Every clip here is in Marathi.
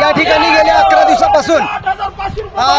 या ठिकाणी गेल्या अकरा दिवसापासून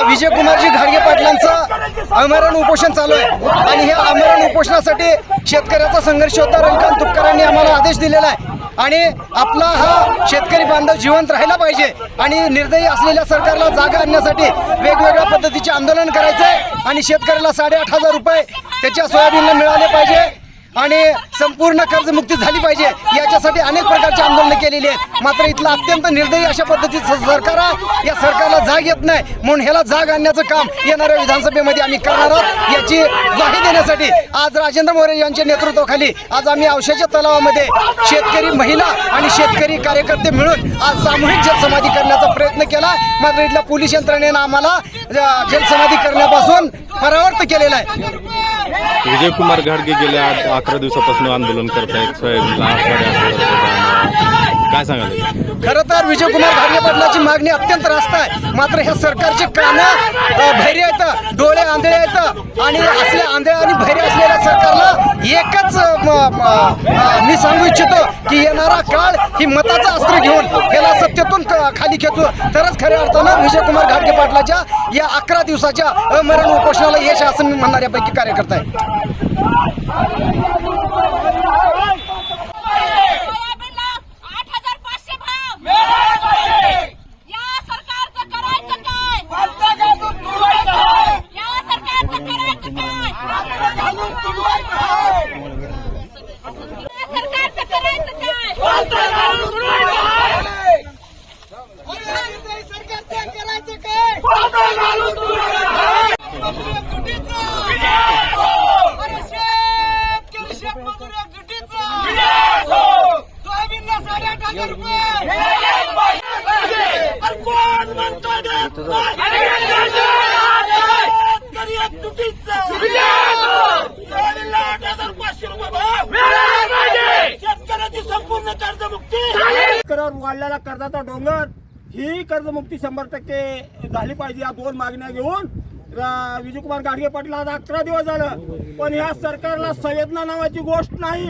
विजयकुमारजी घाडगे पाटलांचं आमरण उपोषण चालू आहे. आणि हे आमरण उपोषणासाठी शेतकऱ्याचा संघर्ष होता रविकांत तुपकरांनी आम्हाला आदेश दिलेला आहे. आणि आपला हा शेतकरी बांधव जिवंत राहिला पाहिजे. आणि निर्दयी असलेल्या सरकारला जागा आणण्यासाठी वेगवेगळ्या पद्धतीचे आंदोलन करायचं आहे आणि शेतकऱ्याला साडेआठ हजार रुपये त्याच्या सोयाबीनला मिळाले पाहिजे. आणि संपूर्ण कर्जमुक्ती झाली पाहिजे. याच्यासाठी अनेक प्रकारची आंदोलनं केलेली आहेत. मात्र इथलं अत्यंत निर्दयी अशा पद्धतीचं सरकार आहे. या सरकारला जाग येत नाही. म्हणून ह्याला जाग आणण्याचं काम येणाऱ्या विधानसभेमध्ये आम्ही करणार आहोत. याची ग्वाही देण्यासाठी आज राजेंद्र मोरे यांच्या नेतृत्वाखाली आज आम्ही औषधाच्या तलावामध्ये शेतकरी महिला आणि शेतकरी कार्यकर्ते मिळून आज सामूहिक जलसमाधी करण्याचा प्रयत्न केला. मात्र इथल्या पोलीस यंत्रणेनं आम्हाला जलसमाधी करण्यापासून परावर्त केलेला आहे. विजयकुमार घाडगे गेल्या आठ अकरा दिवसापासून आंदोलन करतायत सोयाबीनला काय सांगाल? खरं तर विजयकुमार घाडगे पाटलाची मागणी अत्यंत रास्त आहे. मात्र ह्या सरकारचे कानं भैरे आहेत डोळे आंधळे आहेत आणि असल्या आंधळे आणि भैरे असलेल्या सरकारला एक मी सांगू इच्छितो की येणारा काळ ही मताचं अस्त्र घेऊन याला सत्तेतून खाली खेचू. तरच खऱ्या अर्थानं विजयकुमार घाडगे पाटलाच्या या अकरा दिवसाच्या अमरण उपोषणाला यश असं मी म्हणणाऱ्यापैकी कार्यकर्ता आहे सोयाबीनला आठ हजार पाचशे भाव या सरकारचं करायचं काय या सरकारचं करायचं काय या सरकारचं करायचं काय शेतकऱ्याची संपूर्ण कर्जमुक्ती! शेतकऱ्यावर वाढलेला कर्जाचा डोंगर ही कर्जमुक्ती शंभर टक्के झाली पाहिजे या दोन मागण्या घेऊन. विजयकुमार गाडगे पाटील आज अकरा दिवस झालं पण ह्या सरकारला संवेदना नावाची गोष्ट नाही.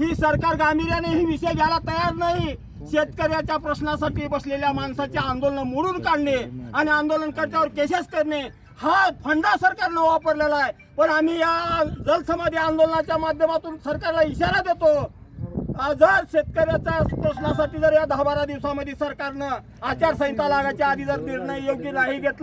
ही सरकार गांभीर्याने ही विषय घ्यायला तयार नाही. शेतकऱ्याच्या प्रश्नासाठी बसलेल्या माणसाचे आंदोलन मोडून काढणे आणि आंदोलनकर्त्यावर केसेस करणे हा फंडा सरकारनं वापरलेला आहे. पण आम्ही या जलसमाधी आंदोलनाच्या माध्यमातून सरकारला इशारा देतो. जर शेतकऱ्याचा प्रश्नासाठी जर या दहा बारा दिवसामध्ये सरकारनं आचारसंहिता लागायच्या आधी जर निर्णय योग्य नाही घेतला